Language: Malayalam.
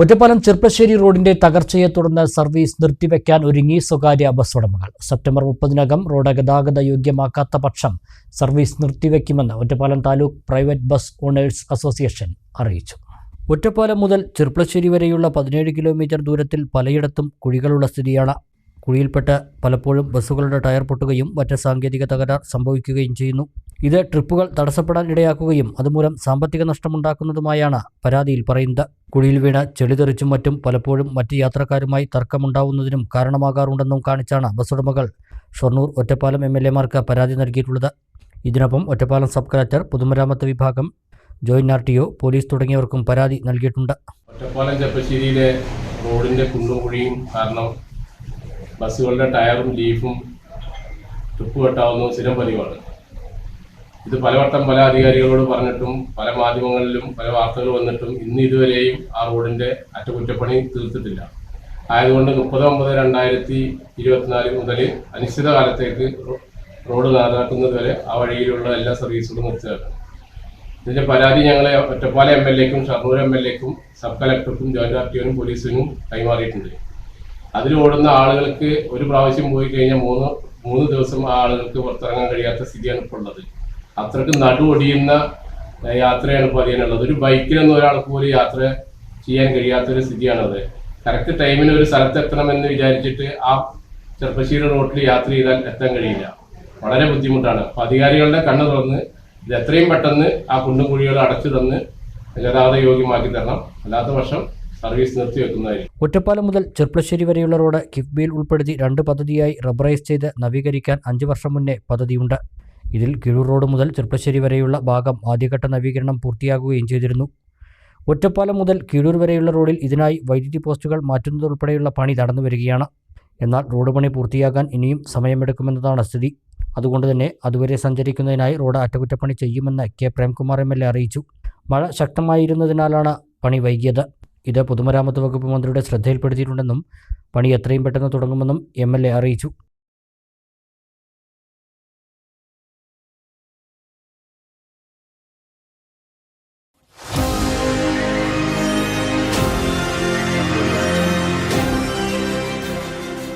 ഒറ്റപ്പാലം ചെർപ്പശ്ശേരി റോഡിന്റെ തകർച്ചയെ തുടർന്ന് സർവീസ് നിർത്തിവെക്കാൻ ഒരുങ്ങി സ്വകാര്യ ബസ് ഉടമകൾ. സെപ്റ്റംബർ മുപ്പതിനകം റോഡ് ഗതാഗത യോഗ്യമാക്കാത്ത പക്ഷം service നിർത്തിവെക്കുമെന്ന് Ottapalam taluk private bus owners association അറിയിച്ചു. ഒറ്റപ്പാലം മുതൽ ചെർപ്പശ്ശേരി വരെയുള്ള പതിനേഴ് കിലോമീറ്റർ ദൂരത്തിൽ പലയിടത്തും കുഴികളുള്ള സ്ഥിതിയാണ്. കുഴിയിൽപ്പെട്ട് പലപ്പോഴും ബസ്സുകളുടെ ടയർ പൊട്ടുകയും മറ്റ് സാങ്കേതിക തകരാർ സംഭവിക്കുകയും ചെയ്യുന്നു. ഇത് ട്രിപ്പുകൾ തടസ്സപ്പെടാൻ ഇടയാക്കുകയും അതുമൂലം സാമ്പത്തിക നഷ്ടമുണ്ടാക്കുന്നതുമായാണ് പരാതിയിൽ പറയുന്നത്. കുഴിയിൽ വീണ് ചെളിതെറിച്ചും മറ്റും പലപ്പോഴും മറ്റ് യാത്രക്കാരുമായി തർക്കമുണ്ടാവുന്നതിനും കാരണമാകാറുണ്ടെന്നും കാണിച്ചാണ് ബസ് ഉടമകൾ ഷൊർണൂർ ഒറ്റപ്പാലം എം എൽ എമാർക്ക് പരാതി നൽകിയിട്ടുള്ളത്. ഇതിനൊപ്പം ഒറ്റപ്പാലം സബ് കളക്ടർ പൊതുമരാമത്ത് വിഭാഗം joint R T O police തുടങ്ങിയവർക്കും പരാതി നൽകിയിട്ടുണ്ട്. ഒറ്റപ്പാലം ചെപ്പശ്ശേരിയിലെ റോഡിന്റെ കുണ്ടും കുഴിയും കാരണം ബസ്സുകളുടെ ടയറും ലീഫും ട്രിപ്പ് കെട്ടാവുന്ന സ്ഥിരം പതിവാണ്. ഇത് പലവട്ടം പല അധികാരികളോട് പറഞ്ഞിട്ടും പല മാധ്യമങ്ങളിലും പല വാർത്തകൾ വന്നിട്ടും ഇന്ന് ഇതുവരെയും ആ റോഡിന്റെ അറ്റകുറ്റപ്പണി തീർത്തിട്ടില്ല. ആയതുകൊണ്ട് മുപ്പത് ഒമ്പത് രണ്ടായിരത്തി ഇരുപത്തിനാല് മുതൽ അനിശ്ചിത കാലത്തേക്ക് റോഡ് നേതാക്കുന്നത് വരെ ആ വഴിയിലുള്ള എല്ലാ സർവീസുകളും നിർത്തുകയാണ് ഇതിന്റെ പരാതി ഞങ്ങൾ ഒറ്റപ്പാല എം എൽ എക്കും ഷർണൂർ എം എൽ എക്കും സബ് കലക്ടർക്കും ജോയിന്റ് ആർ പോലീസിനും കൈമാറിയിട്ടുണ്ട്. അതിൽ ഓടുന്ന ആളുകൾക്ക് ഒരു പ്രാവശ്യം പോയി കഴിഞ്ഞാൽ മൂന്ന് മൂന്ന് ദിവസം ആ ആളുകൾക്ക് പുറത്തിറങ്ങാൻ കഴിയാത്ത സ്ഥിതിയാണ് ഇപ്പോൾ ഉള്ളത്. അത്രയ്ക്ക് നടു ഒടിയുന്ന ഏഹ്, യാത്രയാണ് ഇപ്പോൾ അതിനുള്ളത്. ഒരു ബൈക്കിലൊന്നും ഒരാൾക്ക് പോലും യാത്ര ചെയ്യാൻ കഴിയാത്തൊരു സ്ഥിതിയാണത്. കറക്റ്റ് ടൈമിന് ഒരു സ്ഥലത്ത് എത്തണമെന്ന് വിചാരിച്ചിട്ട് ആ ചെറുപ്പശ്ശേരി റോട്ടിൽ യാത്ര ചെയ്താൽ എത്താൻ കഴിയില്ല. വളരെ ബുദ്ധിമുട്ടാണ്. അപ്പൊ അധികാരികളുടെ കണ്ണ് തുറന്ന് ഇത് എത്രയും പെട്ടെന്ന് ആ കുണ്ടും കുഴികൾ അടച്ചു തന്ന് ഗതാഗത യോഗ്യമാക്കി തരണം. അല്ലാത്ത പക്ഷം സർവീസ് നിർത്തിവെക്കുന്നതായിരിക്കും ഒറ്റപ്പാലം മുതൽ ചെറുപ്പശ്ശേരി വരെയുള്ള റോഡ് കിഫ്ബിയിൽ ഉൾപ്പെടുത്തി രണ്ട് പദ്ധതിയായി റബ്ബറൈസ് ചെയ്ത് നവീകരിക്കാൻ അഞ്ചു വർഷം മുന്നേ പദ്ധതിയുണ്ട്. ഇതിൽ കിഴൂർ റോഡ് മുതൽ ചെർപ്പശ്ശേരി വരെയുള്ള ഭാഗം ആദ്യഘട്ട നവീകരണം പൂർത്തിയാകുകയും ചെയ്തിരുന്നു. ഒറ്റപ്പാലം മുതൽ കീഴൂർ വരെയുള്ള റോഡിൽ ഇതിനായി വൈദ്യുതി പോസ്റ്റുകൾ മാറ്റുന്നതുൾപ്പെടെയുള്ള പണി നടന്നു വരികയാണ്. എന്നാൽ റോഡ് പണി പൂർത്തിയാകാൻ ഇനിയും സമയമെടുക്കുമെന്നതാണ് സ്ഥിതി. അതുകൊണ്ട് തന്നെ അതുവരെ സഞ്ചരിക്കുന്നതിനായി റോഡ് അറ്റകുറ്റപ്പണി ചെയ്യുമെന്ന് K. Premkumar M. L. A അറിയിച്ചു. മഴ ശക്തമായിരുന്നതിനാലാണ് പണി വൈകിയത്. ഇത് പൊതുമരാമത്ത് വകുപ്പ് മന്ത്രിയുടെ ശ്രദ്ധയിൽപ്പെടുത്തിയിട്ടുണ്ടെന്നും പണി എത്രയും പെട്ടെന്ന് തുടങ്ങുമെന്നും എം. അറിയിച്ചു.